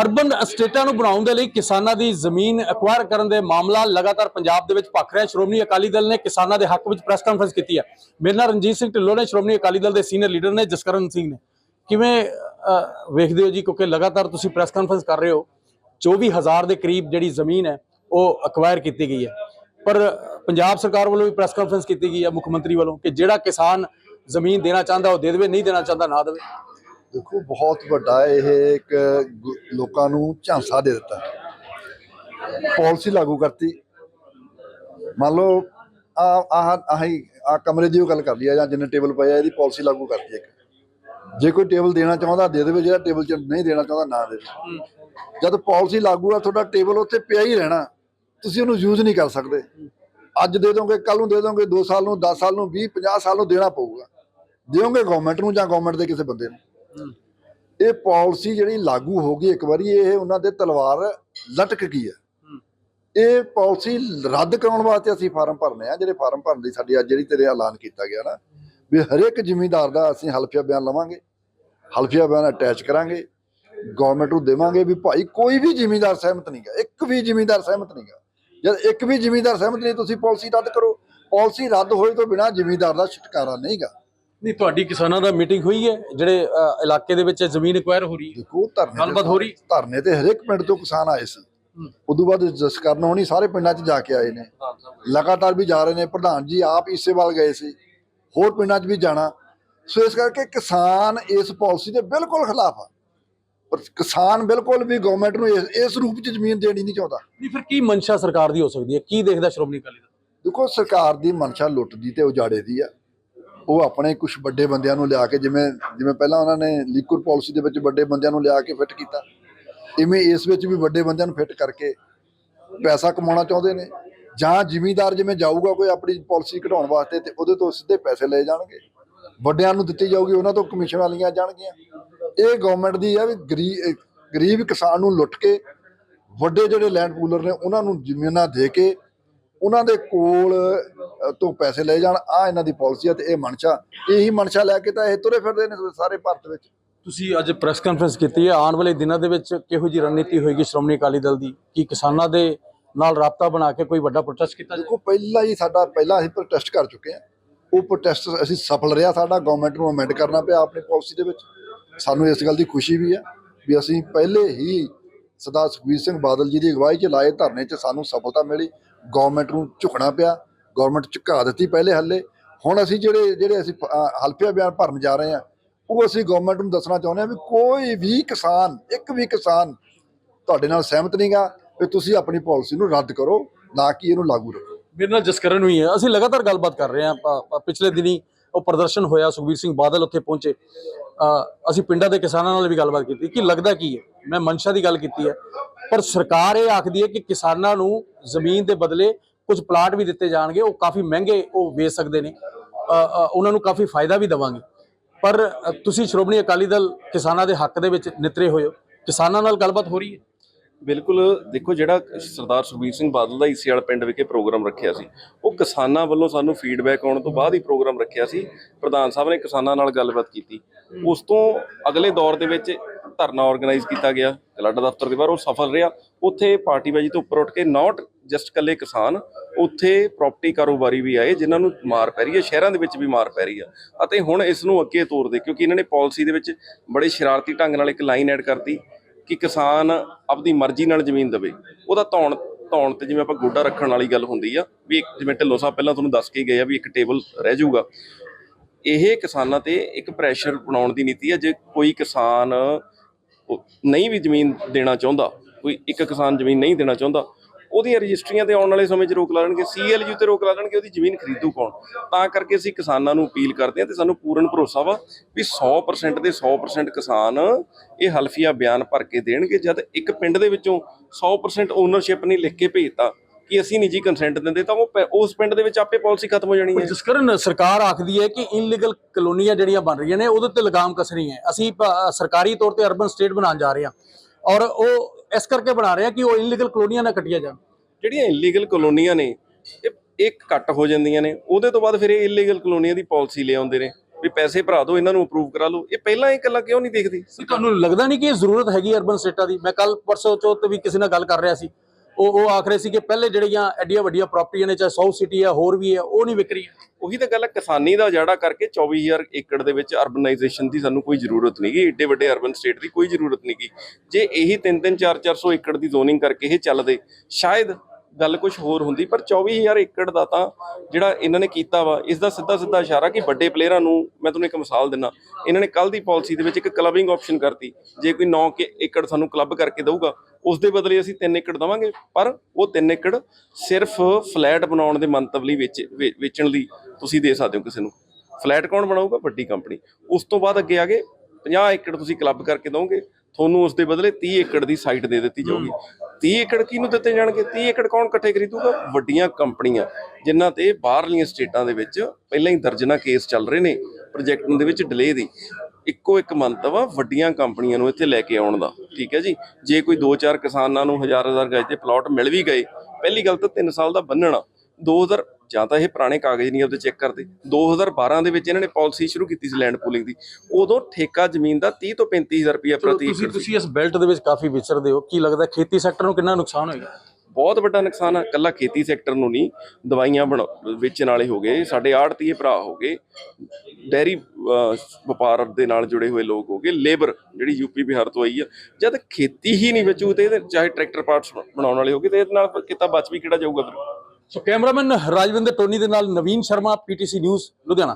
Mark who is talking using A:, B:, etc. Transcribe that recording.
A: Urban ਸਟੇਟਾਂ ਨੂੰ ਬਣਾਉਣ ਦੇ ਲਈ ਕਿਸਾਨਾਂ ਦੀ ਜ਼ਮੀਨ ਐਕਵਾਇਰ ਕਰਨ ਦੇ ਮਾਮਲਾ ਲਗਾਤਾਰ ਪੰਜਾਬ ਦੇ ਵਿੱਚ ਭਖ ਰਿਹਾ ਸ਼੍ਰੋਮਣੀ ਅਕਾਲੀ ਦਲ ਨੇ ਕਿਸਾਨਾਂ ਦੇ ਹੱਕ ਵਿੱਚ ਪ੍ਰੈਸ ਕਾਨਫਰੰਸ ਕੀਤੀ ਹੈ। ਮੇਰੇ ਨਾਲ ਰਣਜੀਤ ਸਿੰਘ ਢਿੱਲੋਂ ਨੇ, ਸ਼੍ਰੋਮਣੀ ਅਕਾਲੀ ਦਲ ਦੇ ਸੀਨੀਅਰ ਲੀਡਰ ਨੇ, ਜਸਕਰਨ ਸਿੰਘ ਨੇ। ਕਿਵੇਂ ਵੇਖਦੇ ਹੋ ਜੀ? ਕਿਉਂਕਿ ਲਗਾਤਾਰ ਤੁਸੀਂ ਪ੍ਰੈਸ ਕਾਨਫਰੰਸ ਕਰ ਰਹੇ ਹੋ। 24000 ਦੇ ਕਰੀਬ ਜਿਹੜੀ ਜ਼ਮੀਨ ਹੈ, ਉਹ ਅਕਵਾਇਰ ਕੀਤੀ ਗਈ ਹੈ। ਪਰ ਪੰਜਾਬ ਸਰਕਾਰ ਵੱਲੋਂ ਵੀ ਪ੍ਰੈਸ ਕਾਨਫਰੰਸ ਕੀਤੀ ਗਈ ਹੈ ਮੁੱਖ ਮੰਤਰੀ ਵੱਲੋਂ ਕਿ ਜਿਹੜਾ ਕਿਸਾਨ ਜ਼ਮੀਨ ਦੇਣਾ ਚਾਹੁੰਦਾ, ਉਹ ਦੇ ਦੇਵੇ, ਨਹੀਂ ਦੇਣਾ ਚਾਹੁੰਦਾ, ਨਾ ਦੇਵੇ।
B: ਦੇਖੋ ਬਹੁਤ ਵੱਡਾ ਇਹ ਇੱਕ ਲੋਕਾਂ ਨੂੰ ਝਾਂਸਾ ਦੇ ਦਿੱਤਾ। ਪਾਲਿਸੀ ਲਾਗੂ ਕਰਤੀ। ਮੰਨ ਲਓ ਆ ਆਹ ਆਹੀ ਆ ਕਮਰੇ ਦੀ ਉਹ ਗੱਲ ਕਰ ਲਈ ਆ ਜਾਂ ਜਿੰਨੇ ਟੇਬਲ ਪਏ ਆ ਇਹਦੀ ਪਾਲਿਸੀ ਲਾਗੂ ਕਰਤੀ ਇੱਕ। ਜੇ ਕੋਈ ਟੇਬਲ ਦੇਣਾ ਚਾਹੁੰਦਾ ਦੇ ਦੇਵੇ ਜਿਹੜਾ ਟੇਬਲ 'ਚ ਨਹੀਂ ਦੇਣਾ ਚਾਹੁੰਦਾ ਨਾ ਦੇਵੇ। ਜਦ ਪਾਲਿਸੀ ਲਾਗੂ ਆ ਤੁਹਾਡਾ ਟੇਬਲ ਉੱਥੇ ਪਿਆ ਹੀ ਰਹਿਣਾ। ਤੁਸੀਂ ਉਹਨੂੰ ਯੂਜ਼ ਨਹੀਂ ਕਰ ਸਕਦੇ। ਅੱਜ ਦੇ ਦੋਗੇ ਕੱਲ ਨੂੰ ਦੇ ਦੋਗੇ 2 ਸਾਲ ਨੂੰ 10 ਸਾਲ ਨੂੰ 20 50 ਸਾਲ ਨੂੰ ਦੇਣਾ ਪਊਗਾ। ਦਿਓਗੇ ਗਵਰਨਮੈਂਟ ਨੂੰ ਜਾਂ ਗਵਰਨਮੈਂਟ ਦੇ ਕਿਸੇ ਬੰਦੇ ਨੂੰ? ਇਹ ਪਾਲਿਸੀ ਜਿਹੜੀ ਲਾਗੂ ਹੋ ਗਈ ਇੱਕ ਵਾਰੀ ਇਹ ਉਹਨਾਂ ਦੇ ਤਲਵਾਰ ਲਟਕ ਗਈ ਹੈ। ਇਹ ਪਾਲਿਸੀ ਰੱਦ ਕਰਾਉਣ ਵਾਸਤੇ ਅਸੀਂ ਫਾਰਮ ਭਰਨੇ ਆ ਜਿਹੜੇ ਫਾਰਮ ਭਰਨ ਦੀ ਸਾਡੀ ਅੱਜ ਜਿਹੜੀ ਤੇਰੇ ਐਲਾਨ ਕੀਤਾ ਗਿਆ ਨਾ ਵੀ ਹਰੇਕ ਜ਼ਿਮੀਂਦਾਰ ਦਾ ਅਸੀਂ ਹਲਫੀਆ ਬਿਆਨ ਲਵਾਂਗੇ ਹਲਫੀਆ ਬਿਆਨ ਅਟੈਚ ਕਰਾਂਗੇ ਗਵਰਨਮੈਂਟ ਨੂੰ ਦੇਵਾਂਗੇ ਵੀ ਭਾਈ ਕੋਈ ਵੀ ਜ਼ਿਮੀਂਦਾਰ ਸਹਿਮਤ ਨਹੀਂਗਾ ਇੱਕ ਵੀ ਜ਼ਿਮੀਂਦਾਰ ਸਹਿਮਤ ਨਹੀਂਗਾ ਜਦ ਇੱਕ ਵੀ ਜ਼ਿਮੀਂਦਾਰ ਸਹਿਮਤ ਨਹੀਂ ਤੁਸੀਂ ਪਾਲਿਸੀ ਰੱਦ ਕਰੋ। ਪਾਲਿਸੀ ਰੱਦ ਹੋਏ ਤੋਂ ਬਿਨਾ ਜ਼ਿਮੀਂਦਾਰ ਦਾ ਛੁਟਕਾਰਾ ਨਹੀਂਗਾ
A: ਨਹੀਂ ਤੁਹਾਡੀ ਕਿਸਾਨਾਂ ਦਾ ਮੀਟਿੰਗ ਹੋਈ ਹੈ ਜਿਹੜੇ ਅ, ਇਲਾਕੇ ਦੇ ਵਿੱਚ ਜ਼ਮੀਨ ਐਕਵਾਇਰ ਹੋ ਰਹੀ ਹੈ।
B: ਦੇਖੋ ਧਰਨੇ ਤੇ
A: ਗੱਲਬਾਤ ਹੋ ਰਹੀ?
B: ਧਰਨੇ ਤੇ ਹਰੇਕ ਪਿੰਡ ਤੋਂ ਕਿਸਾਨ ਆਏ ਸੀ। ਉਦੋਂ ਬਾਅਦ ਜਸਕਰਨ ਹੋਣੀ ਸਾਰੇ ਪਿੰਡਾਂ 'ਚ ਜਾ ਕੇ ਆਏ ਨੇ। ਲਗਾਤਾਰ ਵੀ ਜਾ ਰਹੇ ਨੇ। ਪ੍ਰਧਾਨ ਜੀ ਆਪ ਇਸੇਵਾਲ ਗਏ ਸੀ। ਹੋਰ ਪਿੰਡਾਂ 'ਚ ਵੀ ਜਾਣਾ। ਸੋ ਇਸ ਕਰਕੇ ਕਿਸਾਨ ਇਸ ਪਾਲਿਸੀ ਦੇ ਬਿਲਕੁਲ ਖਿਲਾਫ ਆ। ਪਰ ਕਿਸਾਨ ਬਿਲਕੁਲ ਵੀ ਗਵਰਨਮੈਂਟ ਨੂੰ ਇਸ ਇਸ ਰੂਪ 'ਚ ਜ਼ਮੀਨ ਦੇਣੀ ਨਹੀਂ ਚਾਹੁੰਦਾ।
A: ਨਹੀਂ ਫਿਰ ਕੀ ਮਨਸ਼ਾ ਸਰਕਾਰ ਦੀ ਹੋ ਸਕਦੀ ਹੈ? ਕੀ ਦੇਖਦਾ ਸ਼੍ਰੋਮਣੀ ਅਕਾਲੀ ਦਲ?
B: ਦੇਖੋ ਸਰਕਾਰ ਦੀ ਮਨਸ਼ਾ ਲੁੱਟ ਦੀ ਤੇ ਉਜਾੜੇ ਦੀ ਆ। ਉਹ ਆਪਣੇ ਕੁਝ ਵੱਡੇ ਬੰਦਿਆਂ ਨੂੰ ਲਿਆ ਕੇ ਜਿਵੇਂ ਜਿਵੇਂ ਪਹਿਲਾਂ ਉਹਨਾਂ ਨੇ ਲੀਕੁਰ ਪਾਲਿਸੀ ਦੇ ਵਿੱਚ ਵੱਡੇ ਬੰਦਿਆਂ ਨੂੰ ਲਿਆ ਕੇ ਫਿੱਟ ਕੀਤਾ, ਇਵੇਂ ਇਸ ਵਿੱਚ ਵੀ ਵੱਡੇ ਬੰਦਿਆਂ ਨੂੰ ਫਿੱਟ ਕਰਕੇ ਪੈਸਾ ਕਮਾਉਣਾ ਚਾਹੁੰਦੇ ਨੇ, ਜਾਂ ਜ਼ਿਮੀਂਦਾਰ ਜਿਵੇਂ ਜਾਊਗਾ ਕੋਈ ਆਪਣੀ ਪਾਲਿਸੀ ਘਟਾਉਣ ਵਾਸਤੇ ਤੇ ਉਹਦੇ ਤੋਂ ਸਿੱਧੇ ਪੈਸੇ ਲਏ ਜਾਣਗੇ, ਵੱਡਿਆਂ ਨੂੰ ਦਿੱਤੀ ਜਾਊਗੀ, ਉਹਨਾਂ ਤੋਂ ਕਮਿਸ਼ਨ ਵਾਲੀਆਂ ਜਾਣਗੀਆਂ। ਇਹ ਗਵਰਨਮੈਂਟ ਦੀ ਆ ਵੀ ਗਰੀਬ ਗਰੀਬ ਕਿਸਾਨ ਨੂੰ ਲੁੱਟ ਕੇ ਵੱਡੇ ਜਿਹੜੇ ਲੈਂਡ ਪੂਲਰ ਨੇ, ਉਹਨਾਂ ਨੂੰ ਜ਼ਮੀਨਾਂ ਦੇ ਕੇ ਉਹਨਾਂ ਦੇ ਕੋਲ ਤੋਂ ਪੈਸੇ ਲਏ ਜਾਣ ਆ ਇਹਨਾਂ ਦੀ ਪਾਲਿਸੀ ਆ ਤੇ ਇਹ ਮਨਸ਼ਾ ਇਹੀ ਮਨਸ਼ਾ ਲੈ ਕੇ ਤਾਂ ਇਹ ਤੁਰੇ ਫਿਰਦੇ ਨੇ ਸਾਰੇ ਭਾਰਤ ਵਿੱਚ।
A: ਤੁਸੀਂ ਅੱਜ ਪ੍ਰੈਸ ਕਾਨਫਰੰਸ ਕੀਤੀ ਹੈ ਆਉਣ ਵਾਲੇ ਦਿਨਾਂ ਦੇ ਵਿੱਚ ਕਿਹੋ ਜੀ ਰਣਨੀਤੀ ਹੋਏਗੀ ਸ਼੍ਰੋਮਣੀ ਅਕਾਲੀ ਦਲ ਦੀ? ਕੀ ਕਿਸਾਨਾਂ ਦੇ ਨਾਲ ਰਾਬਤਾ ਬਣਾ ਕੇ ਕੋਈ ਵੱਡਾ ਪ੍ਰੋਟੈਸਟ ਕੀਤਾ ਜਾਏ?
B: ਦੇਖੋ ਪਹਿਲਾਂ ਹੀ ਸਾਡਾ ਪਹਿਲਾਂ ਅਸੀਂ ਪ੍ਰੋਟੈਸਟ ਕਰ ਚੁੱਕੇ ਹਾਂ। ਉਹ ਪ੍ਰੋਟੈਸਟ ਅਸੀਂ ਸਫਲ ਰਿਹਾ ਸਾਡਾ ਗਵਰਨਮੈਂਟ ਨੂੰ ਅਮੈਂਡ ਕਰਨਾ ਪਿਆ ਆਪਣੀ ਪਾਲਿਸੀ ਦੇ ਵਿੱਚ। ਸਾਨੂੰ ਇਸ ਗੱਲ ਦੀ ਖੁਸ਼ੀ ਵੀ ਹੈ ਵੀ ਅਸੀਂ ਪਹਿਲੇ ਹੀ ਸਰਦਾਰ ਸੁਖਬੀਰ ਸਿੰਘ ਬਾਦਲ ਜੀ ਦੀ ਅਗਵਾਈ 'ਚ ਲਾਏ ਧਰਨੇ 'ਚ ਸਾਨੂੰ ਸਫਲਤਾ ਮਿਲੀ। ਗਵਰਨਮੈਂਟ ਨੂੰ ਝੁਕਣਾ ਪਿਆ ਗਵਰਨਮੈਂਟ ਝੁਕਾ ਦਿੱਤੀ ਪਹਿਲੇ ਹੱਲੇ। ਹੁਣ ਅਸੀਂ ਜਿਹੜੇ ਜਿਹੜੇ ਅਸੀਂ ਅ, ਹਲਫੀਆ ਬਿਆਨ ਭਰਨ ਜਾ ਰਹੇ ਹਾਂ ਉਹ ਅਸੀਂ ਗਵਰਨਮੈਂਟ ਨੂੰ ਦੱਸਣਾ ਚਾਹੁੰਦੇ ਹਾਂ ਵੀ ਕੋਈ ਵੀ ਕਿਸਾਨ ਇੱਕ ਵੀ ਕਿਸਾਨ ਤੁਹਾਡੇ ਨਾਲ ਸਹਿਮਤ ਨਹੀਂਗਾ ਵੀ ਤੁਸੀਂ ਆਪਣੀ ਪਾਲਿਸੀ ਨੂੰ ਰੱਦ ਕਰੋ ਨਾ ਕਿ ਇਹਨੂੰ ਲਾਗੂ ਰੱਖੋ।
A: ਮੇਰੇ ਨਾਲ ਜਸਕਰਨ ਹੋਈ ਹੈ। ਅਸੀਂ ਲਗਾਤਾਰ ਗੱਲਬਾਤ ਕਰ ਰਹੇ ਹਾਂ। ਪਿਛਲੇ ਦਿਨੀ ਉਹ ਪ੍ਰਦਰਸ਼ਨ ਹੋਇਆ ਸੁਖਬੀਰ ਸਿੰਘ ਬਾਦਲ ਉੱਥੇ ਪਹੁੰਚੇ। ਅਸੀਂ ਪਿੰਡਾਂ ਦੇ ਕਿਸਾਨਾਂ ਨਾਲ ਵੀ ਗੱਲਬਾਤ ਕੀਤੀ ਕਿ ਲੱਗਦਾ ਕੀ ਹੈ? ਮੈਂ ਮਨਸ਼ਾ ਦੀ ਗੱਲ ਕੀਤੀ ਹੈ। ਪਰ ਸਰਕਾਰ ਇਹ ਆਖਦੀ ਹੈ ਕਿ ਕਿਸਾਨਾਂ ਨੂੰ ਜ਼ਮੀਨ ਦੇ ਬਦਲੇ ਕੁਝ ਪਲਾਟ ਵੀ ਦਿੱਤੇ ਜਾਣਗੇ। ਉਹ ਕਾਫੀ ਮਹਿੰਗੇ ਉਹ ਵੇਚ ਸਕਦੇ ਨੇ। ਉਹਨਾਂ ਨੂੰ ਕਾਫੀ ਫਾਇਦਾ ਵੀ ਦੇਵਾਂਗੇ। ਪਰ ਤੁਸੀਂ ਸ਼੍ਰੋਮਣੀ ਅਕਾਲੀ ਦਲ ਕਿਸਾਨਾਂ ਦੇ ਹੱਕ ਦੇ ਵਿੱਚ ਨਿਤਰੇ ਹੋਏ ਹੋ। ਕਿਸਾਨਾਂ ਨਾਲ ਗੱਲਬਾਤ ਹੋ ਰਹੀ ਹੈ?
C: ਬਿਲਕੁਲ, ਦੇਖੋ ਜਿਹੜਾ ਸਰਦਾਰ ਸੁਖਬੀਰ ਸਿੰਘ ਬਾਦਲ ਦਾ ਈਸੀ ਵਾਲਾ ਪਿੰਡ ਵਿਖੇ ਪ੍ਰੋਗਰਾਮ ਰੱਖਿਆ ਸੀ, ਉਹ ਕਿਸਾਨਾਂ ਵੱਲੋਂ ਸਾਨੂੰ ਫੀਡਬੈਕ ਆਉਣ ਤੋਂ ਬਾਅਦ ਹੀ ਪ੍ਰੋਗਰਾਮ ਰੱਖਿਆ ਸੀ। ਪ੍ਰਧਾਨ ਸਾਹਿਬ ਨੇ ਕਿਸਾਨਾਂ ਨਾਲ ਗੱਲਬਾਤ ਕੀਤੀ। ਉਸ ਤੋਂ ਅਗਲੇ ਦੌਰ ਦੇ ਵਿੱਚ ਧਰਨਾ ਆਰਗੇਨਾਈਜ਼ ਕੀਤਾ ਗਿਆ ਕਲੱਡ ਦਫ਼ਤਰ ਦੇ ਬਾਹਰ, ਉਹ ਸਫਲ ਰਿਹਾ। ਉੱਥੇ ਪਾਰਟੀਬਾਜੀ ਤੋਂ ਉੱਪਰ ਉੱਠ ਕੇ ਨਾਟ ਜਸਟ ਕੱਲੇ ਕਿਸਾਨ, ਉੱਥੇ ਪ੍ਰਾਪਰਟੀ ਕਾਰੋਬਾਰੀ ਵੀ ਆਏ, ਜਿਨ੍ਹਾਂ ਨੂੰ ਮਾਰ ਪੈ ਰਹੀ ਹੈ, ਸ਼ਹਿਰਾਂ ਦੇ ਵਿੱਚ ਵੀ ਮਾਰ ਪੈ ਰਹੀ ਆ। ਅਤੇ ਹੁਣ ਇਸ ਨੂੰ ਅੱਗੇ ਤੋਰਦੇ, ਕਿਉਂਕਿ ਇਹਨਾਂ ਨੇ ਪਾਲਿਸੀ ਦੇ ਵਿੱਚ ਬੜੇ ਸ਼ਰਾਰਤੀ ਢੰਗ ਨਾਲ ਇੱਕ ਲਾਈਨ ਐਡ ਕਰਤੀ ਕਿ ਕਿਸਾਨ ਆਪਦੀ ਮਰਜ਼ੀ ਨਾਲ ਜ਼ਮੀਨ ਦੇਵੇ। ਉਹਦਾ ਧੌਣ ਧੌਣ ਤੇ ਜਿਵੇਂ ਆਪਾਂ ਗੋਡਾ ਰੱਖਣ ਵਾਲੀ ਗੱਲ ਹੁੰਦੀ ਆ, ਵੀ ਇੱਕ ਜਿਵੇਂ ਢਿੱਲੋਂ ਸਾਹਿਬ ਪਹਿਲਾਂ ਤੁਹਾਨੂੰ ਦੱਸ ਕੇ ਗਏ ਆ ਵੀ ਇੱਕ ਟੇਬਲ ਰਹਿ ਜਾਊਗਾ। ਇਹ ਕਿਸਾਨਾਂ ਤੇ ਇੱਕ ਪ੍ਰੈਸ਼ਰ ਬਣਾਉਣ ਦੀ ਨੀਤੀ ਹੈ ਜੇ ਕੋਈ ਕਿਸਾਨ ਨਹੀਂ ਵੀ ਜ਼ਮੀਨ ਦੇਣਾ ਚਾਹੁੰਦਾ, ਕੋਈ ਇੱਕ ਕਿਸਾਨ ਜ਼ਮੀਨ ਨਹੀਂ ਦੇਣਾ ਚਾਹੁੰਦਾ, ਉਹਦੀਆਂ ਰਜਿਸਟਰੀਆਂ ਤੇ ਆਉਣ ਵਾਲੇ ਸਮੇਂ 'ਚ ਰੋਕ ਲਾ ਦੇਣਗੇ ਸੀਐਲਯੂ ਤੇ ਰੋਕ ਲਾ ਲੈਣਗੇ ਉਹਦੀ ਜ਼ਮੀਨ ਖਰੀਦੂ ਕੌਣ? ਤਾਂ ਕਰਕੇ ਅਸੀਂ ਕਿਸਾਨਾਂ ਨੂੰ ਅਪੀਲ ਕਰਦੇ ਹਾਂ ਤੇ ਸਾਨੂੰ ਪੂਰਨ ਭਰੋਸਾ ਵਾ ਵੀ 100% ਦੇ 100% ਕਿਸਾਨ ਇਹ ਹਲਫੀਆ ਬਿਆਨ ਭਰ ਕੇ ਦੇਣਗੇ, ਜਦ ਇੱਕ ਪਿੰਡ ਦੇ ਵਿੱਚੋਂ 100% ਓਨਰਸ਼ਿਪ ਨਹੀਂ ਲਿਖ ਕੇ ਭੇਜਤਾ ਕਿ ਅਸੀਂ ਨਹੀਂ ਜੀ ਕੰਸੈਂਟ ਦਿੰਦੇ ਤਾਂ ਉਹ ਪੈ- ਉਸ ਪਿੰਡ ਦੇ ਵਿੱਚ ਆਪੇ ਪਾਲਿਸੀ ਖਤਮ ਹੋ ਜਾਣੀ ਹੈ।
A: ਜਿਸ ਕਾਰਨ ਸਰਕਾਰ ਆਖਦੀ ਹੈ ਕਿ ਇਨਲੀਗਲ ਕਲੋਨੀਆਂ ਜਿਹੜੀਆਂ ਬਣ ਰਹੀਆਂ ਨੇ ਉਹਦੇ ਤੇ ਲਗਾਮ ਕਸਣੀ ਹੈ। ਅਸੀਂ ਪ- ਸਰਕਾਰੀ ਤੌਰ ਤੇ ਅਰਬਨ ਸਟੇਟ ਬਣਾਉਣ ਜਾ ਰਹੇ ਹਾਂ ਔਰ ਉਹ ਇਸ ਕਰਕੇ ਬਣਾ ਰਹੇ ਹਾਂ ਕਿ ਉਹ ਇਨਲੀਗਲ ਕਲੋਨੀਆਂ ਨਾ ਕੱਟੀਆਂ ਜਾਣ।
C: ਜਿਹੜੀਆਂ ਇਲੀਗਲ ਕਲੋਨੀਆਂ ਨੇ ਇਹ ਇੱਕ ਕੱਟ ਹੋ ਜਾਂਦੀਆਂ ਨੇ। ਉਹਦੇ ਤੋਂ ਬਾਅਦ ਫਿਰ ਇਹ ਇਲੀਗਲ ਕਲੋਨੀਆਂ ਦੀ ਪਾਲਿਸੀ ਲੈ ਆਉਂਦੇ ਨੇ ਵੀ ਪੈਸੇ ਭਰਾ ਦਿਓ ਇਹਨਾਂ ਨੂੰ ਅਪਰੂਵ ਕਰਾ ਲਓ। ਇਹ ਪਹਿਲਾਂ ਇਹ ਗੱਲਾਂ ਕਿਉਂ ਨਹੀਂ ਦੇਖਦੀ?
A: ਤੁਹਾਨੂੰ ਲੱਗਦਾ ਨਹੀਂ ਕਿ ਇਹ ਜ਼ਰੂਰਤ ਹੈਗੀ ਅਰਬਨ ਸਟੇਟਾਂ ਦੀ? ਮੈਂ ਕੱਲ ਪਰਸੋਂ ਚੌਥ ਵੀ ਕਿਸੇ ਨਾਲ ਗੱਲ ਕਰ ਰਿਹਾ ਸੀ। ਉਹ ਉਹ ਆਖ ਰਹੇ ਸੀ ਕਿ ਪਹਿਲੇ ਜਿਹੜੀਆਂ ਐਡੀਆਂ ਵੱਡੀਆਂ ਪ੍ਰਾਪਰਟੀਆਂ ਨੇ, ਚਾਹੇ ਸਾਊਥ ਸਿਟੀ ਆ, ਹੋਰ ਵੀ ਆ, ਉਹ ਨਹੀਂ ਵਿਕ ਰਹੀਆਂ।
C: ਉਹੀ ਤਾਂ ਗੱਲ ਹੈ ਕਿਸਾਨੀ ਦਾ ਜਾੜਾ ਕਰਕੇ 24000 ਏਕੜ ਦੇ ਵਿੱਚ ਅਰਬਨਾਈਜੇਸ਼ਨ ਦੀ ਸਾਨੂੰ ਕੋਈ ਜ਼ਰੂਰਤ ਨਹੀਂ ਗੀ ਏਡੇ ਵੱਡੇ ਅਰਬਨ ਸਟੇਟ ਦੀ ਕੋਈ ਜ਼ਰੂਰਤ ਨਹੀਂ ਗੀ ਜੇ ਇਹੀ 3-3 4-400 ਏਕੜ ਦੀ ਜ਼ੋਨਿੰਗ ਕਰਕੇ ਇਹ ਚੱਲਦੇ, ਸ਼ਾਇਦ ਗੱਲ ਕੁਝ ਹੋਰ ਹੁੰਦੀ, ਪਰ 24000 ਏਕੜ ਦਾ ਤਾਂ ਜਿਹੜਾ ਇਹਨਾਂ ਨੇ ਕੀਤਾ ਵਾ, ਇਸ ਦਾ ਸਿੱਧਾ ਸਿੱਧਾ ਇਸ਼ਾਰਾ ਕਿ ਵੱਡੇ ਪਲੇਅਰਾਂ ਨੂੰ ਮੈਂ ਤੁਹਾਨੂੰ ਇੱਕ ਮਿਸਾਲ ਦਿੰਨਾ, ਇਹਨਾਂ ਨੇ ਕੱਲ ਦੀ ਪਾਲਿਸੀ ਦੇ ਵਿੱਚ ਇੱਕ ਕਲੱਬਿੰਗ ਆਪਸ਼ਨ ਕਰਤੀ, ਜੇ ਕੋਈ 9 ਏਕੜ ਸਾਨੂੰ ਕਲੱਬ ਕਰਕੇ ਦੇਊਗਾ, ਉਸ ਦੇ ਬਦਲੇ ਅਸੀਂ 3 ਏਕੜ ਦਵਾਂਗੇ, ਪਰ ਉਹ 3 ਏਕੜ ਸਿਰਫ ਫਲੈਟ ਬਣਾਉਣ ਦੇ ਮੰਤਵ ਲਈ ਵੇਚ, ਵੇ- ਵੇਚਣ ਲਈ ਤੁਸੀਂ ਦੇ ਸਕਦੇ ਹੋ ਕਿਸੇ ਨੂੰ। ਫਲੈਟ ਕੌਣ ਬਣਾਊਗਾ? ਵੱਡੀ ਕੰਪਨੀ ਉਸ ਤੋਂ ਬਾਅਦ ਅੱਗੇ ਆ ਗਏ 50 ਏਕੜ ਤੁਸੀਂ ਕਲੱਬ ਕਰਕੇ ਦੋਗੇ ਤੁਹਾਨੂੰ ਉਸ ਦੇ ਬਦਲੇ 30 ਏਕੜ ਦੀ ਸਾਈਟ ਦੇ ਦਿੱਤੀ ਜਾਊਗੀ। 30 ਏਕੜ ਕਿਹਨੂੰ ਦਿੱਤੇ ਜਾਣਗੇ? 30 ਏਕੜ ਕੌਣ ਇਕੱਠੇ ਖਰੀਦੂਗਾ? ਵੱਡੀਆਂ ਕੰਪਨੀਆਂ, ਜਿਨ੍ਹਾਂ ਤੇ ਬਾਹਰਲੀਆਂ ਸਟੇਟਾਂ ਦੇ ਵਿੱਚ ਪਹਿਲਾਂ ਹੀ ਦਰਜਨਾ ਕੇਸ ਚੱਲ ਰਹੇ ਨੇ ਪ੍ਰੋਜੈਕਟ ਦੇ ਵਿੱਚ ਡਿਲੇ ਦੀ। ਇੱਕੋ ਇੱਕ ਮੰਤਵ ਆ ਵੱਡੀਆਂ ਕੰਪਨੀਆਂ ਨੂੰ ਇੱਥੇ ਲੈ ਕੇ ਆਉਣ ਦਾ। ਠੀਕ ਹੈ ਜੀ? ਜੇ ਕੋਈ 2-4 ਕਿਸਾਨਾਂ ਨੂੰ ਹਜ਼ਾਰ ਹਜ਼ਾਰ ਗਜ ਦੇ ਪਲਾਟ ਮਿਲ ਵੀ ਗਏ, ਪਹਿਲੀ ਗੱਲ ਤਾਂ 3 ਸਾਲ ਦਾ ਬੰਨਣਾ 2000 ਜਾਂ ਤਾਂ ਇਹ ਪੁਰਾਣੇ ਕਾਗਜ਼ ਨਹੀਂ ਆਪਦੇ ਚੈੱਕ ਕਰਦੇ। 2012 ਦੇ ਵਿੱਚ ਇਹਨਾਂ ਨੇ ਪਾਲਿਸੀ ਸ਼ੁਰੂ ਕੀਤੀ ਸੀ ਲੈਂਡ ਪੂਲਿੰਗ ਦੀ। ਉਦੋਂ ਠੇਕਾ ਜ਼ਮੀਨ ਦਾ 30 ਤੋਂ 35000 ਰੁਪਏ ਪ੍ਰਤੀ
A: ਤੁਸੀਂ
C: ਏਕੜ ਸੀ।
A: ਤੁਸੀਂ ਇਸ ਬੈਲਟ ਦੇ ਵਿੱਚ ਕਾਫੀ ਵਿਚਰਦੇ ਹੋ। ਕੀ ਲੱਗਦਾ ਖੇਤੀ ਸੈਕਟਰ ਨੂੰ ਕਿੰਨਾ ਨੁਕਸਾਨ ਹੋਏਗਾ?
C: ਬਹੁਤ ਵੱਡਾ ਨੁਕਸਾਨ ਆ। ਕੱਲਾ ਖੇਤੀ ਸੈਕਟਰ ਨੂੰ ਨਹੀਂ ਦਵਾਈਆਂ ਬਣਾ ਵੇਚਣ ਵਾਲੇ ਹੋ ਗਏ ਸਾਡੇ ਆੜਤੀਏ ਭਰਾ ਹੋ ਗਏ। ਡੈਰੀ ਅਹ, ਵਪਾਰ ਦੇ ਨਾਲ ਜੁੜੇ ਹੋਏ ਲੋਕ ਹੋ ਗਏ। ਲੇਬਰ ਜਿਹੜੀ ਯੂਪੀ ਬਿਹਾਰ ਤੋਂ ਆਈ ਆ। ਜਦ ਖੇਤੀ ਹੀ ਨਹੀਂ ਬਚੂ ਤੇ ਇਹਦੇ ਚਾਹੇ ਟਰੈਕਟਰ ਪਾਰਟਸ ਬਣਾਉਣ ਵਾਲੇ ਹੋ ਗਏ ਤੇ ਇਹਦੇ ਨਾਲ ਕਿਤਾ ਬਚ ਵੀ ਕਿਹੜਾ ਜਾਊਗਾ ਫਿਰ?
A: ਸੋ ਕੈਮਰਾਮੈਨ ਰਾਜਵਿੰਦਰ ਟੋਨੀ ਦੇ ਨਾਲ ਨਵੀਨ ਸ਼ਰਮਾ ਪੀਟੀਸੀ ਨਿਊਜ਼ ਲੁਧਿਆਣਾ।